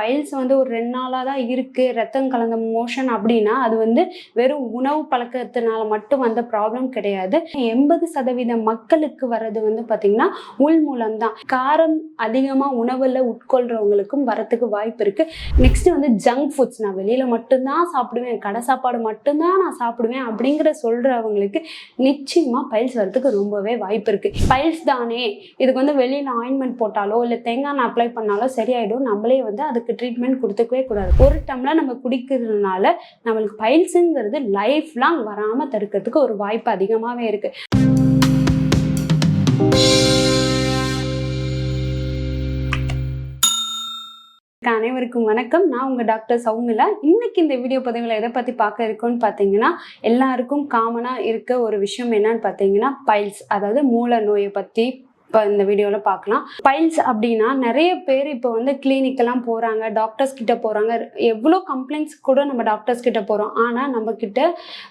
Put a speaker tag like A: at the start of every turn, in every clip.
A: Files வந்து ஒரு ரெண்டு நாளாக தான் இருக்குது ரத்தம் கலந்த மோஷன் அப்படின்னா அது வந்து வெறும் உணவு பழக்கத்தினால மட்டும் வந்த ப்ராப்ளம் கிடையாது. எண்பது சதவீத மக்களுக்கு வர்றது வந்து பார்த்திங்கன்னா உள் மூலம்தான் காரம் அதிகமாக உணவில் உட்கொள்றவங்களுக்கும் வரத்துக்கு வாய்ப்பு இருக்குது நெக்ஸ்ட் வந்து ஜங்க் ஃபுட்ஸ் நான் வெளியில் மட்டும்தான் சாப்பிடுவேன். கடை சாப்பாடு மட்டும்தான் நான் சாப்பிடுவேன் அப்படிங்கிற சொல்கிறவங்களுக்கு நிச்சயமாக பைல்ஸ் வரதுக்கு ரொம்பவே வாய்ப்பு இருக்குது பைல்ஸ் தானே. இதுக்கு வந்து வெளியில் ஆயின்மெண்ட் போட்டாலோ இல்லை தேங்காய் அப்ளை பண்ணாலோ சரியாயிடும். நம்மளே வந்து அதுக்கு ட்ரீட்மெண்ட் கொடுத்துக்கவே கூடாது. ஒரு டம்ளர் நம்ம குடிக்கிறதுனால நம்மளுக்கு பைல்ஸுங்கிறது லைஃப் லாங் வராமல் தடுக்கிறதுக்கு ஒரு வாய்ப்பு அதிகமாகவே இருக்குது அனைவருக்கும் வணக்கம். நான் உங்கள் டாக்டர் சௌமிலா இன்னைக்கு இந்த வீடியோ பதிவில் எதை பற்றி பார்க்க இருக்கோன்னு பார்த்தீங்கன்னா எல்லாருக்கும் காமனாக இருக்க ஒரு விஷயம் என்னன்னு பார்த்தீங்கன்னா பைல்ஸ். அதாவது மூல நோயை பற்றி இப்போ இந்த வீடியோவில் பார்க்கலாம் பைல்ஸ் அப்படின்னா நிறைய பேர் இப்போ வந்து கிளினிக்கெல்லாம் போகிறாங்க டாக்டர்ஸ் கிட்ட போகிறாங்க எவ்வளோ கம்ப்ளைண்ட்ஸ் கூட நம்ம டாக்டர்ஸ் கிட்ட போகிறோம் ஆனால் நம்மக்கிட்ட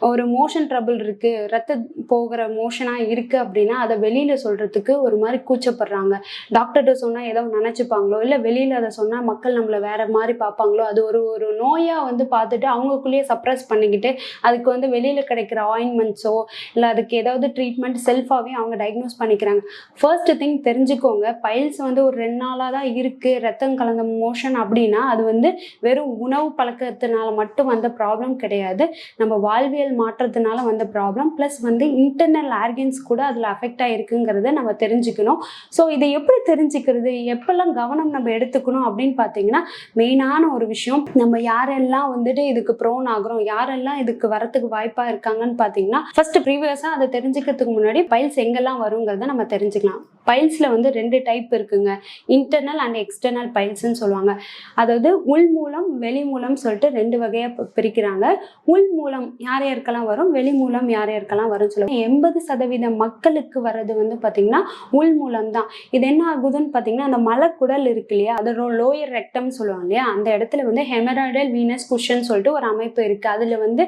A: ஒரு மோஷன் ட்ரபிள் இருக்குது ரத்த போகிற மோஷனாக இருக்குது அப்படின்னா அதை வெளியில் சொல்கிறதுக்கு ஒரு மாதிரி கூச்சப்படுறாங்க. டாக்டர்கிட்ட சொன்னால் ஏதோ நினச்சிப்பாங்களோ இல்லை வெளியில் அதை சொன்னால் மக்கள் நம்மளை வேறு மாதிரி பார்ப்பாங்களோ அது ஒரு ஒரு நோயாக வந்து பார்த்துட்டு அவங்களுக்குள்ளேயே சப்ரஸ் பண்ணிக்கிட்டு அதுக்கு வந்து வெளியில் கிடைக்கிற ஆயின்மெண்ட்ஸோ இல்லை அதுக்கு ஏதாவது ட்ரீட்மெண்ட் செல்ஃபாகவே அவங்க டயக்னோஸ் பண்ணிக்கிறாங்க. ஃபர்ஸ்ட் திங் தெரிஞ்சுக்கோங்க. பைல்ஸ் வந்து ஒரு ரெண்டு நாளாக தான் இருக்குது ரத்தம் கலந்த மோஷன் அப்படின்னா அது வந்து வெறும் உணவு பழக்கத்தினால மட்டும் வந்த ப்ராப்ளம் கிடையாது. நம்ம வாழ்வியல் மாற்றத்தினால வந்த ப்ராப்ளம் ப்ளஸ் வந்து இன்டர்னல் ஆர்கன்ஸ் கூட அதில் அஃபெக்ட் ஆகிருக்குங்கிறத நம்ம தெரிஞ்சுக்கணும். ஸோ இதை எப்படி தெரிஞ்சுக்கிறது? எப்பெல்லாம் கவனம் நம்ம எடுத்துக்கணும் அப்படின்னு பார்த்தீங்கன்னா மெயினான ஒரு விஷயம் நம்ம யாரெல்லாம் வந்துட்டு இதுக்கு ப்ரோன் ஆகுறோம் யாரெல்லாம் இதுக்கு வரத்துக்கு வாய்ப்பாக இருக்காங்கன்னு பார்த்தீங்கன்னா ஃபர்ஸ்ட் ப்ரீவியஸாக அதை தெரிஞ்சுக்கிறதுக்கு முன்னாடி பைல்ஸ் எங்கெல்லாம் வருங்கிறத நம்ம தெரிஞ்சுக்கலாம். பைல்ஸில் வந்து ரெண்டு டைப் இருக்குங்க. இன்டர்னல் அண்ட் எக்ஸ்டர்னல் பைல்ஸ்ன்னு சொல்லுவாங்க. அதாவது உள் மூலம் வெளி மூலம் சொல்லிட்டு ரெண்டு வகையாக பிரிக்கிறாங்க. உள் மூலம் யார் யாருக்கெல்லாம் வரும்? வெளி மூலம் யார் யாருக்கெல்லாம் வரும்னு சொல்லுவாங்க. எண்பது சதவீத மக்களுக்கு வர்றது வந்து பார்த்திங்கன்னா உள் மூலம் தான். இது என்ன ஆகுதுன்னு பார்த்தீங்கன்னா அந்த மலக்குடல் இருக்கு இல்லையா? அதோட லோயர் ரெக்டம்னு சொல்லுவாங்க இல்லையா? அந்த இடத்துல வந்து ஹெமராய்டல் வீனஸ் குஷன் சொல்லிட்டு ஒரு அமைப்பு இருக்குது அதில் வந்து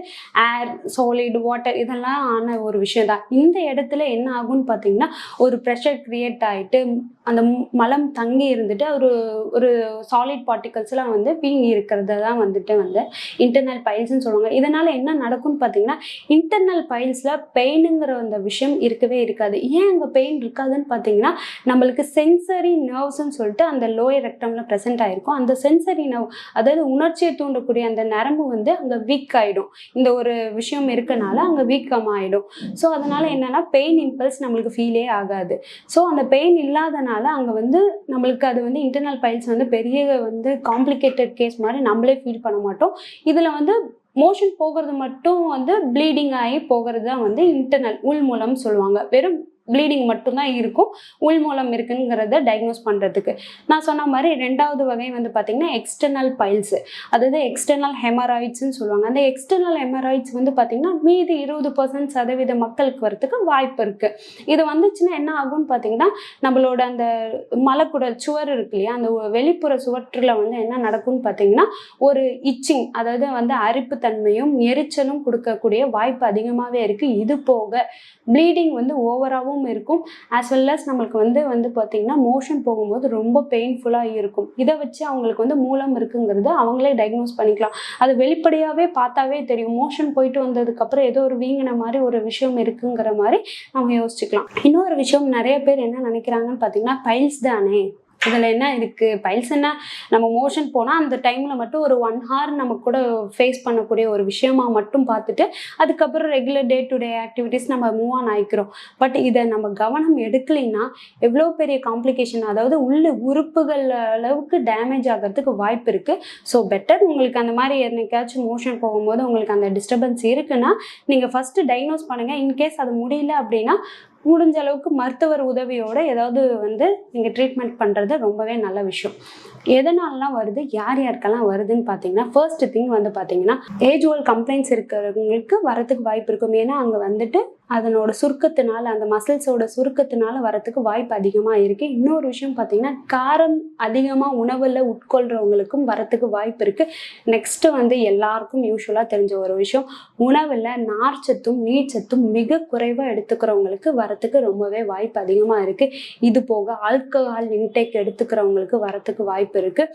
A: ஏர் சாலிட் வாட்டர் இதெல்லாம் ஆன ஒரு விஷயம் தான். இந்த இடத்துல என்ன ஆகும்னு பார்த்தீங்கன்னா ஒரு ப்ரெஷர் கிரியேட் ஆகிட்டு அந்த மலம் தங்கி இருந்துட்டு ஒரு ஒரு சாலிட் பார்ட்டிகல்ஸ்லாம் வந்து பீங்கி இருக்கிறத தான் வந்துட்டு வந்து இன்டர்னல் பைல்ஸ்னு சொல்லுவாங்க. இதனால் என்ன நடக்கும்னு பார்த்தீங்கன்னா இன்டர்னல் பைல்ஸில் பெயினுங்கிற அந்த விஷயம் இருக்கவே இருக்காது. ஏன் அங்கே பெயின் இருக்காதுன்னு பார்த்தீங்கன்னா நம்மளுக்கு சென்சரி நர்வ்ஸ்ன்னு சொல்லிட்டு அந்த லோயர் ரெக்டமில் ப்ரெசென்ட் ஆகிருக்கும் அந்த சென்சரி நர்வ் அதாவது உணர்ச்சியை தூண்டக்கூடிய அந்த நரம்பு வந்து அங்கே வீக் ஆகிடும் இந்த ஒரு விஷயம் இருக்கனால அங்கே வீக்கமாக ஆகிடும் ஸோ அதனால் என்னென்னா பெயின் இம்பல்ஸ் நம்மளுக்கு ஃபீலே ஆகாது. ஸோ அந்த பெயின் இல்லாதனால அங்கே வந்து நம்மளுக்கு அது வந்து இன்டர்னல் பைல்ஸ் வந்து பெரிய வந்து காம்ப்ளிகேட்டட் கேஸ் மாதிரி நம்மளே ஃபீல் பண்ண மாட்டோம். இதில் வந்து மோஷன் போகிறது மட்டும் வந்து ப்ளீடிங் ஆகி போகிறது தான் வந்து இன்டர்னல் உள் மூலம் சொல்லுவாங்க. வெறும் ப்ளீடிங் மட்டும்தான் இருக்கும். உள் மூலம் இருக்குங்கிறத டயக்னோஸ் பண்ணுறதுக்கு நான் சொன்ன மாதிரி ரெண்டாவது வகை வந்து பார்த்திங்கன்னா எக்ஸ்டர்னல் பைல்ஸு அதாவது எக்ஸ்டர்னல் ஹெமராய்ட்ஸ்னு சொல்லுவாங்க. அந்த எக்ஸ்டர்னல் ஹெமராய்ட்ஸ் வந்து பார்த்திங்கன்னா மீதி இருபது பர்சன்ட் சதவீத மக்களுக்கு வரத்துக்கு வாய்ப்பு இருக்குது இது வந்துச்சுன்னா என்ன ஆகும்னு பார்த்திங்கன்னா நம்மளோட அந்த மலக்குடல் சுவர் இருக்கு இல்லையா அந்த வெளிப்புற சுவற்றில் வந்து என்ன நடக்கும்னு பார்த்தீங்கன்னா ஒரு இச்சிங் அதாவது வந்து அரிப்பு தன்மையும் எரிச்சலும் கொடுக்கக்கூடிய வாய்ப்பு அதிகமாகவே இருக்குது இது போக ப்ளீடிங் வந்து ஓவராகவும் இருக்கும். ஆஸ் வெல் அஸ் நம்மளுக்கு வந்து வந்து பார்த்திங்கன்னா மோஷன் போகும்போது ரொம்ப பெயின்ஃபுல்லாக இருக்கும். இதை வச்சு அவங்களுக்கு வந்து மூலம் இருக்குங்கிறது அவங்களே டயக்னோஸ் பண்ணிக்கலாம். அது வெளிப்படையாகவே பார்த்தாவே தெரியும். மோஷன் போயிட்டு வந்ததுக்கப்புறம் ஏதோ ஒரு வீங்கின மாதிரி ஒரு விஷயம் இருக்குங்கிற மாதிரி நம்ம யோசிச்சுக்கலாம். இன்னொரு விஷயம் நிறைய பேர் என்ன நினைக்கிறாங்கன்னு பார்த்தீங்கன்னா பைல்ஸ் தானே? இதில் என்ன இருக்குது பைல்ஸ் என்ன? நம்ம மோஷன் போனால் அந்த டைமில் மட்டும் ஒரு ஒன் ஹவர் நம்ம கூட ஃபேஸ் பண்ணக்கூடிய ஒரு விஷயமா மட்டும் பார்த்துட்டு அதுக்கப்புறம் regular day to day activities நம்ம மூவ் ஆன் ஆகிக்கிறோம் பட் இதை நம்ம கவனம் எடுக்கலைன்னா எவ்வளோ பெரிய காம்ப்ளிகேஷன் அதாவது உள்ள உறுப்புகள் அளவுக்கு டேமேஜ் ஆகிறதுக்கு வாய்ப்பு இருக்குது ஸோ பெட்டர் உங்களுக்கு அந்த மாதிரி என்னைக்காச்சும் மோஷன் போகும்போது உங்களுக்கு அந்த டிஸ்டர்பன்ஸ் இருக்குன்னா நீங்கள் ஃபஸ்ட்டு டைனோஸ் பண்ணுங்கள் இன்கேஸ் அது முடியல அப்படின்னா முடிஞ்ச அளவுக்கு மருத்துவர் உதவியோட ஏதாவது வந்து நீங்கள் ட்ரீட்மெண்ட் பண்ணுறது ரொம்பவே நல்ல விஷயம். எதனாலலாம் வருது? யார் யாருக்கெல்லாம் வருதுன்னு பார்த்தீங்கன்னா ஃபர்ஸ்ட் திங் வந்து பார்த்தீங்கன்னா ஏஜ் கம்ப்ளைண்ட்ஸ் இருக்கிறவங்களுக்கு வரத்துக்கு வாய்ப்பு இருக்கும். ஏன்னா அங்கே வந்துட்டு அதனோட சுருக்கத்தினால அந்த மசில்ஸோட சுருக்கத்தினால வரத்துக்கு வாய்ப்பு அதிகமாக இருக்குது இன்னொரு விஷயம் பார்த்தீங்கன்னா காரம் அதிகமாக உணவில் உட்கொள்கிறவங்களுக்கும் வரத்துக்கு வாய்ப்பு இருக்குது நெக்ஸ்ட்டு வந்து எல்லாருக்கும் யூஸ்வலாக தெரிஞ்ச ஒரு விஷயம். உணவில் நார்ச்சத்தும் நீர்ச்சத்தும் மிக குறைவாக எடுத்துக்கிறவங்களுக்கு வரத்துக்கு ரொம்பவே வாய்ப்பு அதிகமாக இருக்குது இது போக ஆல்கஹால் இன்டேக் எடுத்துக்கிறவங்களுக்கு வரத்துக்கு வாய்ப்பு இருக்குது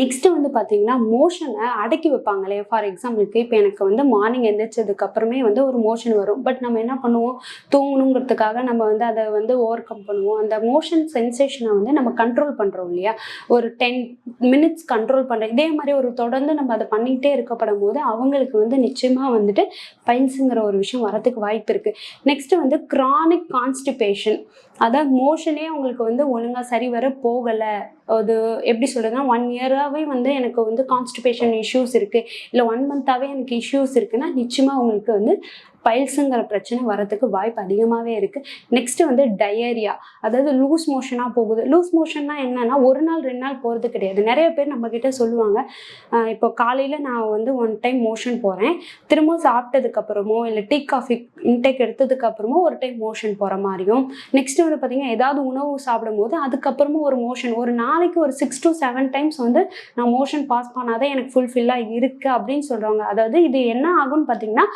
A: நெக்ஸ்ட்டு வந்து பார்த்தீங்கன்னா மோஷனை அடக்கி வைப்பாங்களே. ஃபார் எக்ஸாம்பிளுக்கு இப்போ எனக்கு வந்து மார்னிங் எந்திரிச்சதுக்கு அப்புறமே வந்து ஒரு மோஷன் வரும். பட் நம்ம என்ன பண்ணுவோம்? தூங்கணுங்கிறதுக்காக நம்ம வந்து அதை வந்து ஓவர் கம் பண்ணுவோம். அந்த மோஷன் சென்சேஷனை வந்து நம்ம கண்ட்ரோல் பண்ணுறோம் இல்லையா? ஒரு டென் மினிட்ஸ் கண்ட்ரோல் பண்ணுறோம் இதே மாதிரி ஒரு தொடர்ந்து நம்ம அதை பண்ணிகிட்டே இருக்கப்படும் போது அவங்களுக்கு வந்து நிச்சயமாக வந்துட்டு பைன்ஸுங்கிற ஒரு விஷயம் வரதுக்கு வாய்ப்பு இருக்குது நெக்ஸ்ட்டு வந்து க்ரானிக் கான்ஸ்டிபேஷன் அதாவது மோஷனே அவங்களுக்கு வந்து ஒழுங்காக சரி வர போகலை. அது எப்படி சொல்கிறதுனா ஒன் இயராகவே வந்து எனக்கு வந்து கான்ஸ்டிபேஷன் இஷ்யூஸ் இருக்குது இல்லை ஒன் மந்த்தாகவே எனக்கு இஷ்யூஸ் இருக்குன்னா நிச்சயமாக அவங்களுக்கு வந்து பைல்ஸுங்கிற பிரச்சனை வரதுக்கு வாய்ப்பு அதிகமாகவே இருக்குது நெக்ஸ்ட்டு வந்து டயரியா அதாவது லூஸ் மோஷனாக போகுது. லூஸ் மோஷன்னா என்னன்னா ஒரு நாள் ரெண்டு நாள் போகிறது கிடையாது. நிறைய பேர் நம்மக்கிட்ட சொல்லுவாங்க இப்போ காலையில் நான் வந்து ஒன் டைம் மோஷன் போகிறேன் திரும்ப சாப்பிட்டதுக்கப்புறமோ இல்லை டீ காஃபி இன்டேக் எடுத்ததுக்கப்புறமோ ஒரு டைம் மோஷன் போகிற மாதிரியும். நெக்ஸ்ட் வந்து பார்த்தீங்கன்னா ஏதாவது உணவு சாப்பிடும்போது அதுக்கப்புறமா ஒரு மோஷன் ஒரு நாளைக்கு ஒரு சிக்ஸ் டு செவன் டைம்ஸ் வந்து நான் மோஷன் பாஸ் பண்ணாதான் எனக்கு ஃபுல்ஃபில்லாக இருக்குது அப்படின்னு சொல்கிறாங்க அதாவது இது என்ன ஆகும்னு பார்த்தீங்கன்னா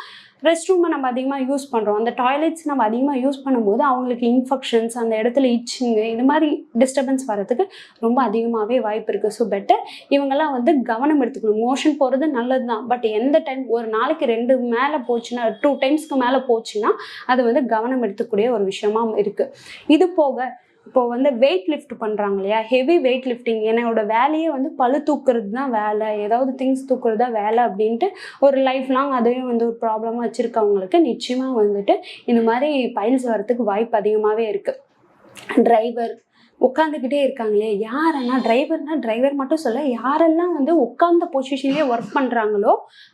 A: ரெஸ்ட் ரூமை நம்ம அதிகமாக யூஸ் பண்ணுறோம் அந்த டாய்லெட்ஸ் நம்ம அதிகமாக யூஸ் பண்ணும்போது அவங்களுக்கு இன்ஃபெக்ஷன்ஸ் அந்த இடத்துல இச்சிங்கு இந்த மாதிரி டிஸ்டர்பன்ஸ் வரதுக்கு ரொம்ப அதிகமாகவே வாய்ப்பு இருக்குது ஸோ பெட்டர் இவங்கெல்லாம் வந்து கவனம் எடுத்துக்கணும். மோஷன் போகிறது நல்லது தான் பட் எந்த டைம் ஒரு நாளைக்கு ரெண்டு மேலே போச்சுன்னா டூ டைம்ஸ்க்கு மேலே போச்சுன்னா அது வந்து கவனம் எடுத்துக்கூடிய ஒரு விஷயமா இருக்குது இது போக இப்போ வந்து வெயிட் லிஃப்ட் பண்ணுறாங்க இல்லையா? ஹெவி வெயிட் லிஃப்டிங் என்னோட வேலையே வந்து பழு தூக்குறது தான் வேலை. ஏதாவது திங்ஸ் தூக்குறது தான் வேலை அப்படின்ட்டு ஒரு லைஃப் லாங் அதையும் வந்து ஒரு ப்ராப்ளமாக வச்சுருக்கவங்களுக்கு நிச்சயமாக வந்துட்டு இந்த மாதிரி பைல்ஸ் வரத்துக்கு வாய்ப்பு அதிகமாகவே இருக்குது டிரைவர் உட்காந்துக்கிட்டே இருக்காங்களே? யாரன்னா டிரைவர்னா டிரைவர் மட்டும் சொல்ல யாரெல்லாம் வந்து உட்காந்த பொசிஷன்லேயே ஒர்க் பண்ணுறாங்களோ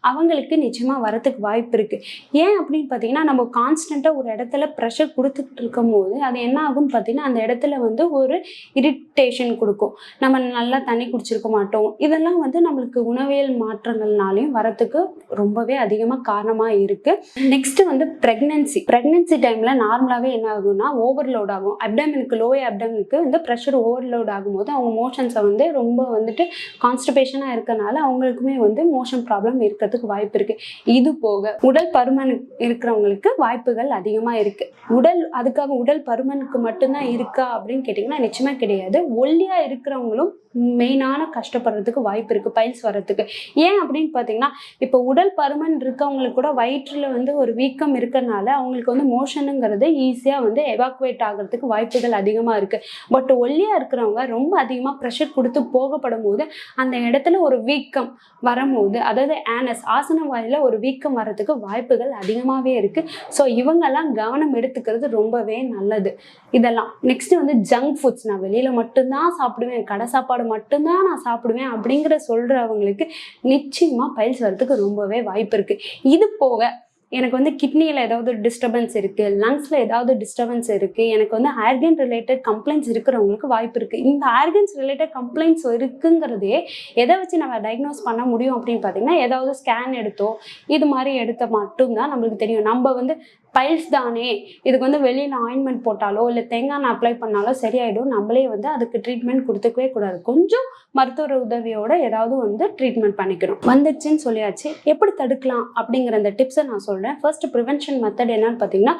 A: அவங்களுக்கு நிச்சயமாக வரத்துக்கு வாய்ப்பு இருக்குது ஏன் அப்படின்னு பார்த்தீங்கன்னா நம்ம கான்ஸ்டண்ட்டாக ஒரு இடத்துல ப்ரெஷர் கொடுத்துட்டு இருக்கும் போது அது என்ன ஆகும்னு பார்த்தீங்கன்னா அந்த இடத்துல வந்து ஒரு இரிட்டேஷன் கொடுக்கும். நம்ம நல்லா தண்ணி குடிச்சிருக்க மாட்டோம். இதெல்லாம் வந்து நம்மளுக்கு உணவியல் மாற்றங்கள்னாலையும் வரத்துக்கு ரொம்பவே அதிகமாக காரணமாக இருக்குது நெக்ஸ்ட் வந்து ப்ரெக்னென்சி ப்ரெக்னென்சி டைமில் நார்மலாகவே என்ன ஆகும்னா ஓவர்லோட் ஆகும். அப்டமினுக்கு லோய அப்டமினுக்கு வந்து ப்ரெஷர் ஓவர்லோட் ஆகும்போது அவங்க மோஷன்ஸை வந்து ரொம்ப வந்துட்டு கான்ஸ்டிபேஷனாக இருக்கனால அவங்களுக்குமே வந்து மோஷன் ப்ராப்ளம் இருக்கிறதுக்கு வாய்ப்பு இருக்குது இது போக உடல் பருமன் இருக்கிறவங்களுக்கு வாய்ப்புகள் அதிகமாக இருக்குது உடல் அதுக்காக உடல் பருமனுக்கு மட்டும்தான் இருக்கா அப்படின்னு கேட்டிங்கன்னா நிச்சயமாக கிடையாது. ஒல்லியாக இருக்கிறவங்களும் மெயினான கஷ்டப்படுறதுக்கு வாய்ப்பு இருக்குது பைல்ஸ் வர்றதுக்கு. ஏன் அப்படின்னு பார்த்தீங்கன்னா இப்போ உடல் பருமன் இருக்கவங்களுக்கு கூட வயிற்றில் வந்து ஒரு வீக்கம் இருக்கிறனால அவங்களுக்கு வந்து மோஷனுங்கிறது ஈஸியாக வந்து எவாக்குவேட் ஆகிறதுக்கு வாய்ப்புகள் அதிகமாக இருக்குது பட் ஒல்லியாக இருக்கிறவங்க ரொம்ப அதிகமாக ப்ரெஷர் கொடுத்து போகப்படும் போது அந்த இடத்துல ஒரு வீக்கம் வரும்போது அதாவது ஆனஸ் ஆசன வாயில் ஒரு வீக்கம் வர்றதுக்கு வாய்ப்புகள் அதிகமாகவே இருக்குது ஸோ இவங்கெல்லாம் கவனம் எடுத்துக்கிறது ரொம்பவே நல்லது. இதெல்லாம். நெக்ஸ்ட்டு வந்து ஜங்க் ஃபுட்ஸ் நான் வெளியில் மட்டும்தான் சாப்பிடுவேன். கடை சாப்பாடு மட்டும்தான் நான் சாப்பிடுவேன் அப்படிங்கிற சொல்கிறவங்களுக்கு நிச்சயமாக பயிர் வரதுக்கு ரொம்பவே வாய்ப்பு இருக்குது இது போக எனக்கு வந்து கிட்னியில் ஏதாவது டிஸ்டர்பன்ஸ் இருக்குது லங்ஸில் ஏதாவது டிஸ்டர்பன்ஸ் இருக்குது எனக்கு வந்து ஆர்கன் ரிலேட்டட் கம்ப்ளைண்ட்ஸ் இருக்கிறவங்களுக்கு வாய்ப்பு இருக்குது இந்த ஆர்கன்ஸ் ரிலேட்டட் கம்ப்ளைண்ட்ஸ் இருக்குங்கிறதே எதை வச்சு நம்ம டயக்னோஸ் பண்ண முடியும் அப்படின்னு பார்த்தீங்கன்னா ஏதாவது ஸ்கேன் எடுத்தோ இது மாதிரி எடுத்த மட்டும்தான் நம்மளுக்கு தெரியும். நம்ம வந்து பைல்ஸ் தானே இதுக்கு வந்து வெளியில் ஆயின்மெண்ட் போட்டாலோ இல்லை தேங்காய் எண்ணெய் அப்ளை பண்ணாலோ சரியாயிடும். நம்மளே வந்து அதுக்கு ட்ரீட்மெண்ட் கொடுத்துக்கவே கூடாது. கொஞ்சம் மருத்துவ உதவியோட ஏதாவது வந்து ட்ரீட்மெண்ட் பண்ணிக்கணும். வந்துச்சுன்னு சொல்லியாச்சு. எப்படி தடுக்கலாம் அப்படிங்கிற அந்த டிப்ஸை நான் சொல்கிறேன் ஃபர்ஸ்ட் ப்ரிவென்ஷன் மெத்தட் என்னன்னு பார்த்தீங்கன்னா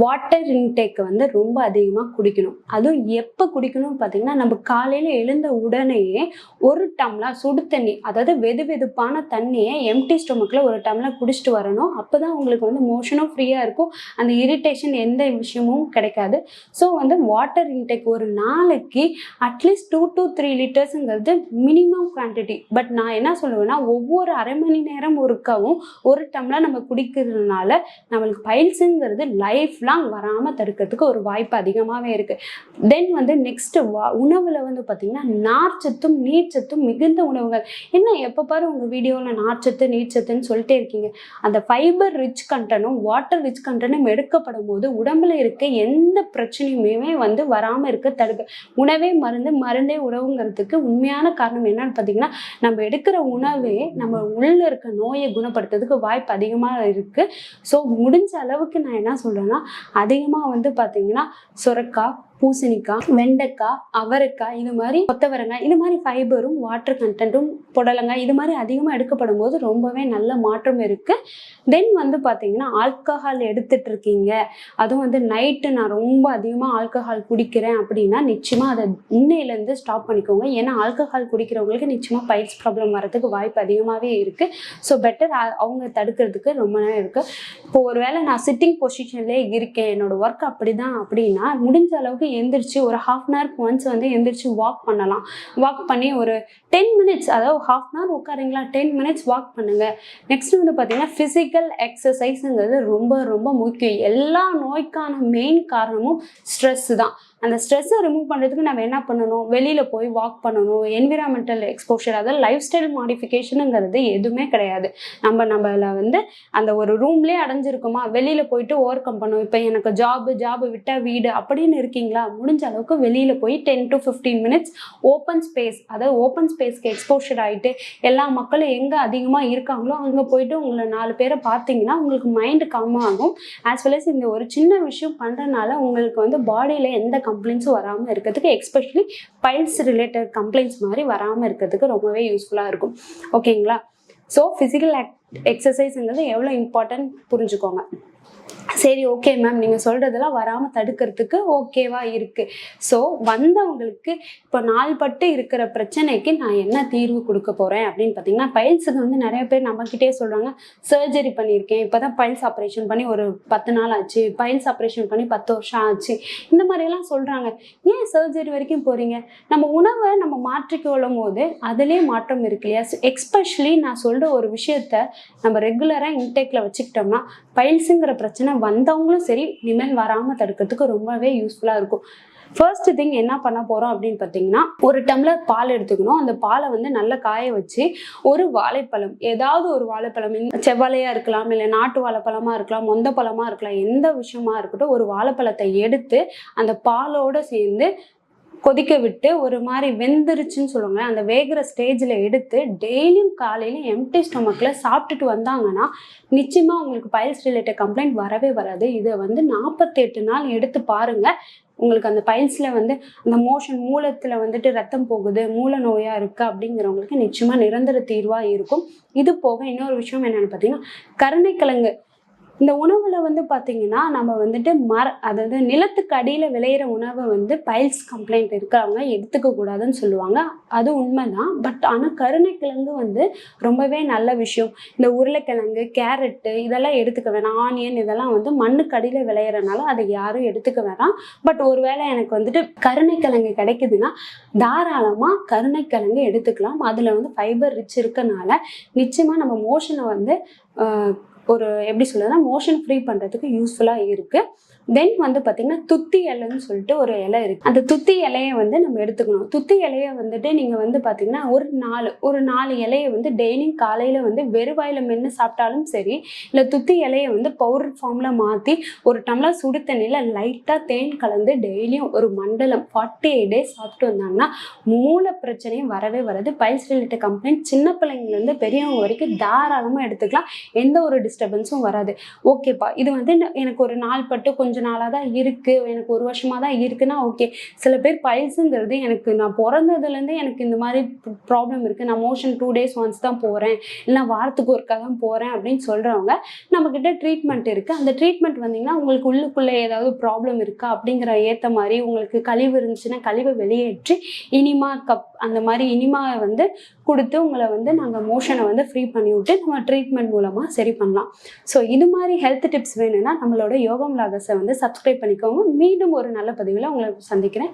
A: வாட்டர் இன்டேக் வந்து ரொம்ப அதிகமாக குடிக்கணும். அதுவும் எப்போ குடிக்கணும்னு பார்த்தீங்கன்னா நம்ம காலையில் எழுந்த உடனேயே ஒரு டம்ளர் சுடு தண்ணி அதாவது வெது வெதுப்பான தண்ணியை எம்டி ஸ்டொமக்கில் ஒரு டம்ளர் குடிச்சிட்டு வரணும். அப்போ தான் உங்களுக்கு வந்து மோஷனும் ஃப்ரீயாக இருக்கும். அந்த இரிட்டேஷன் எந்த விஷயமும் கிடைக்காது. ஸோ வந்து வாட்டர் இன்டேக் ஒரு நாளைக்கு at least two to three லிட்டர்ஸுங்கிறது minimum quantity but நான் என்ன சொல்லுவேன்னா ஒவ்வொரு அரை மணி நேரம் ஒருக்காவும் ஒரு டம்ளர் நம்ம குடிக்கிறதுனால நம்மளுக்கு பைல்ஸுங்கிறது லைஃப் லாங் வராமல் தடுக்கிறதுக்கு ஒரு வாய்ப்பு அதிகமாகவே இருக்குது தென் வந்து நெக்ஸ்ட்டு வா உணவில் வந்து பார்த்திங்கன்னா நார்ச்சத்தும் நீர்ச்சத்தும் மிகுந்த உணவுகள். என்ன எப்போ பாரு உங்கள் வீடியோவில் நார்ச்சத்து நீர்ச்சத்துன்னு சொல்லிட்டே இருக்கீங்க. அந்த ஃபைபர் ரிச் கண்டனும் வாட்டர் ரிச் கண்டனும் எடுக்கப்படும் போது உடம்புல இருக்க எந்த பிரச்சனையுமே வந்து வராமல் இருக்க தடுக்க. உணவே மருந்து மருந்தே உணவுங்கிறதுக்கு உண்மையான காரணம் என்னன்னு பார்த்தீங்கன்னா நம்ம எடுக்கிற உணவே நம்ம உள்ளே இருக்க நோயை குணப்படுத்துறதுக்கு வாய்ப்பு அதிகமாக இருக்குது ஸோ முடிஞ்ச அளவுக்கு நான் என்ன சொல்கிறேன்னா அதிகமாக வந்து பார்த்தீங்கன்னா சுரக்காய் பூசணிக்காய் வெண்டைக்காய் அவரைக்காய் இது மாதிரி கொத்தவரங்காய் இது மாதிரி ஃபைபரும் வாட்டர் கண்டென்ட்டும் புடலங்காய் இது மாதிரி அதிகமாக எடுக்கப்படும் போது ரொம்பவே நல்ல மாற்றம் இருக்குது தென் வந்து பார்த்தீங்கன்னா ஆல்கஹால் எடுத்துட்டு இருக்கீங்க அதுவும் வந்து நைட்டு நான் ரொம்ப அதிகமாக ஆல்கஹால் குடிக்கிறேன் அப்படின்னா நிச்சயமாக அதை இன்னையிலேருந்து ஸ்டாப் பண்ணிக்கோங்க. ஏன்னா ஆல்கஹால் குடிக்கிறவங்களுக்கு நிச்சயமாக பைல்ஸ் ப்ராப்ளம் வரதுக்கு வாய்ப்பு அதிகமாகவே இருக்குது ஸோ பெட்டர் அவங்க தடுக்கிறதுக்கு ரொம்ப நேரம் இருக்குது இப்போ ஒருவேளை நான் சிட்டிங் பொசிஷன்லேயே இருக்கேன் என்னோட ஒர்க் அப்படி தான் அப்படின்னா முடிஞ்ச அளவுக்கு எந்திரிச்சு ஒரு ஹாஃப் அன் ஹவர்க்கு ஒன்ஸ் வந்து எந்திரிச்சு வாக் பண்ணலாம். வாக் பண்ணி ஒரு டென் மினிட்ஸ் அதாவது ஹாஃப் அன் ஹவர் உட்காருங்களா டென் மினிட்ஸ் வாக் பண்ணுங்க. நெக்ஸ்ட் வந்து பார்த்தீங்கன்னா ஃபிசிக்கல் எக்ஸசைஸுங்கிறது ரொம்ப ரொம்ப முக்கியம். எல்லா நோய்க்கான மெயின் காரணமும் ஸ்ட்ரெஸ் தான். அந்த ஸ்ட்ரெஸ்ஸை ரிமூவ் பண்ணுறதுக்கு நம்ம என்ன பண்ணணும்? வெளியில் போய் வாக் பண்ணணும். என்விரான்மெண்டல் எக்ஸ்போஷர் அதாவது லைஃப் ஸ்டைல் மாடிஃபிகேஷனுங்கிறது எதுவுமே கிடையாது. நம்ம நம்மள வந்து அந்த ஒரு ரூம்லேயே அடைஞ்சிருக்கோமா? வெளியில் போயிட்டு ஓவர் கம் பண்ணணும். இப்போ எனக்கு ஜாபு ஜாபு விட்டால் வீடு அப்படின்னு இருக்கீங்களா? முடிஞ்ச அளவுக்கு வெளியில் போய் ten to fifteen minutes open space அதாவது ஓப்பன் ஸ்பேஸ்க்கு எக்ஸ்போஷர் ஆகிட்டு எல்லா மக்களும் எங்கே அதிகமாக இருக்காங்களோ அங்கே போயிட்டு உங்களை நாலு பேரை பார்த்தீங்கன்னா உங்களுக்கு மைண்டு காம் ஆகும். ஆஸ் வெல் அஸ் இந்த ஒரு சின்ன விஷயம் பண்ணுறனால உங்களுக்கு வந்து பாடியில் எந்த கம்ப்ளைண்ட்ஸும் வராமல் இருக்கிறதுக்கு எக்ஸ்பெஷலி பைல்ஸ் ரிலேட்டட் கம்ப்ளைண்ட்ஸ் மாதிரி வராமல் இருக்கிறதுக்கு ரொம்பவே யூஸ்ஃபுல்லாக இருக்கும். ஓகேங்களா ஸோ ஃபிசிக்கல் எக்ஸசைஸுங்கிறது எவ்வளோ இம்பார்ட்டன்ட் புரிஞ்சுக்கோங்க. சரி ஓகே மேம் நீங்கள் சொல்கிறதெல்லாம் வராமல் தடுக்கிறதுக்கு ஓகேவா இருக்குது ஸோ வந்தவங்களுக்கு இப்போ நாள்பட்டு இருக்கிற பிரச்சனைக்கு நான் என்ன தீர்வு கொடுக்க போகிறேன் அப்படின்னு பார்த்தீங்கன்னா பைல்ஸுக்கு வந்து நிறைய பேர் நம்மக்கிட்டே சொல்கிறாங்க சர்ஜரி பண்ணியிருக்கேன். இப்போ தான் பைல்ஸ் ஆப்ரேஷன் பண்ணி ஒரு பத்து நாள் ஆச்சு. பைல்ஸ் ஆப்ரேஷன் பண்ணி பத்து வருஷம் ஆச்சு. இந்த மாதிரியெல்லாம் சொல்கிறாங்க ஏன் சர்ஜரி வரைக்கும் போகிறீங்க நம்ம உணவை நம்ம மாற்றிக்கொள்ளும் போது அதிலே மாற்றம் இருக்கு இல்லையா? எக்ஸ்பெஷலி நான் சொல்கிற ஒரு விஷயத்த நம்ம ரெகுலராக இன்டேக்கில் வச்சுக்கிட்டோம்னா பைல்ஸுங்கிற பிரச்சனை வந்தவங்களும் சரி இனிமேல் வராமல் தடுக்கிறதுக்கு ரொம்பவே யூஸ்ஃபுல்லாக இருக்கும். ஃபர்ஸ்ட் திங் என்ன பண்ண போகிறோம் அப்படின்னு பார்த்தீங்கன்னா ஒரு டம்ளர் பால் எடுத்துக்கணும். அந்த பாலை வந்து நல்லா காய வச்சு ஒரு வாழைப்பழம் ஏதாவது ஒரு வாழைப்பழம் இந்த செவ்வாழையாக இருக்கலாம் இல்லை நாட்டு வாழைப்பழமாக இருக்கலாம் மொந்த பழமாக இருக்கலாம் எந்த விஷயமா இருக்கட்டும் ஒரு வாழைப்பழத்தை எடுத்து அந்த பாலோடு சேர்ந்து கொதிக்க விட்டு ஒரு மாதிரி வெந்துருச்சுன்னு சொல்லுவாங்க. அந்த வேகிற ஸ்டேஜில் எடுத்து டெய்லியும் காலையில் எம்டி ஸ்டொமக்கில் சாப்பிட்டுட்டு வந்தாங்கன்னா நிச்சயமாக உங்களுக்கு பைல்ஸ் ரிலேட்டட் கம்ப்ளைண்ட் வரவே வராது. இதை வந்து நாற்பத்தெட்டு நாள் எடுத்து பாருங்க. உங்களுக்கு அந்த பைல்ஸில் வந்து அந்த மோஷன் மூலத்தில் வந்துட்டு ரத்தம் போகுது மூல நோயாக இருக்குது அப்படிங்கிறவங்களுக்கு நிச்சயமாக நிரந்தர தீர்வாக இருக்கும். இது போக இன்னொரு விஷயம் என்னென்னு பார்த்தீங்கன்னா கருணைக்கிழங்கு. இந்த உணவில் வந்து பார்த்தீங்கன்னா நம்ம வந்துட்டு மர அதாவது நிலத்துக்கு அடியில் விளையிற உணவை வந்து பைல்ஸ் கம்ப்ளைண்ட் இருக்கிறவங்க எடுத்துக்க கூடாதுன்னு சொல்லுவாங்க. அது உண்மைதான். பட் ஆனால் கருணைக்கிழங்கு வந்து ரொம்பவே நல்ல விஷயம். இந்த உருளைக்கிழங்கு கேரட்டு இதெல்லாம் எடுத்துக்க வேணாம். ஆனியன் இதெல்லாம் வந்து மண்ணுக்கு அடியில் விளையிறனால அதை யாரும் எடுத்துக்க வேணாம். பட் ஒருவேளை எனக்கு வந்துட்டு கருணைக்கிழங்கு கிடைக்குதுன்னா தாராளமாக கருணைக்கிழங்கு எடுத்துக்கலாம். அதில் வந்து ஃபைபர் ரிச் இருக்கனால நிச்சயமாக நம்ம மோஷனை வந்து ஒரு எப்படி சொல்லுதுன்னா மோஷன் ஃப்ரீ பண்ணுறதுக்கு யூஸ்ஃபுல்லாக இருக்குது தென் வந்து பார்த்திங்கன்னா துத்தி இலைன்னு சொல்லிட்டு ஒரு இலை இருக்குது அந்த துத்தி இலையை வந்து நம்ம எடுத்துக்கணும். துத்தி இலையை வந்துட்டு நீங்கள் வந்து பார்த்தீங்கன்னா ஒரு நாலு ஒரு நாலு இலையை வந்து டெய்லியும் காலையில் வந்து வெறுவாயில் மென்று சாப்பிட்டாலும் சரி இல்லை துத்தி இலையை வந்து பவுடர் ஃபார்மில் மாற்றி ஒரு டம்ளர் சுடு தண்ணியில் லைட்டாக தேன் கலந்து டெய்லியும் ஒரு மண்டலம் ஃபார்ட்டி எயிட் டேஸ் சாப்பிட்டு வந்தாங்கன்னா மூல பிரச்சனையும் வரவே வராது. பைல்ஸ் ரிலேட்டட் கம்ப்ளைண்ட் சின்ன பிள்ளைங்கலேருந்து பெரியவங்க வரைக்கும் தாராளமாக எடுத்துக்கலாம். எந்த ஒரு டிஸ்டர்பன்ஸும் வராது. ஓகேப்பா இது வந்து எனக்கு ஒரு நாள் பட்டு கொஞ்சம் கொஞ்ச நாளாக தான் இருக்குது எனக்கு ஒரு வருஷமாக தான் இருக்குன்னா ஓகே சில பேர் பைல்ஸுங்கிறது எனக்கு நான் பிறந்ததுலேருந்தே எனக்கு இந்த மாதிரி ப்ராப்ளம் இருக்குது நான் மோஷன் டூ டேஸ் ஒன்ஸ் தான் போகிறேன் இல்லை வாரத்துக்கு ஒருக்கா தான் போகிறேன் அப்படின்னு சொல்கிறவங்க நம்மக்கிட்ட ட்ரீட்மெண்ட் இருக்குது அந்த ட்ரீட்மெண்ட் வந்தீங்கன்னா உங்களுக்கு உள்ளுக்குள்ளே ஏதாவது ப்ராப்ளம் இருக்கா அப்படிங்கிற ஏற்ற மாதிரி உங்களுக்கு கழிவு இருந்துச்சுன்னா கழிவை வெளியேற்றி இனிமா கப் அந்த மாதிரி இனிமாவை வந்து கொடுத்து உங்களை வந்து நாங்கள் மோஷனை வந்து ஃப்ரீ பண்ணி விட்டு நம்ம ட்ரீட்மெண்ட் மூலமாக சரி பண்ணலாம். ஸோ இது மாதிரி ஹெல்த் டிப்ஸ் வேணும்னா நம்மளோட யோகம் லாகஸை வந்து சப்ஸ்கிரைப் பண்ணிக்கோங்க. மீண்டும் ஒரு நல்ல பதிவில் உங்களை சந்திக்கிறேன்.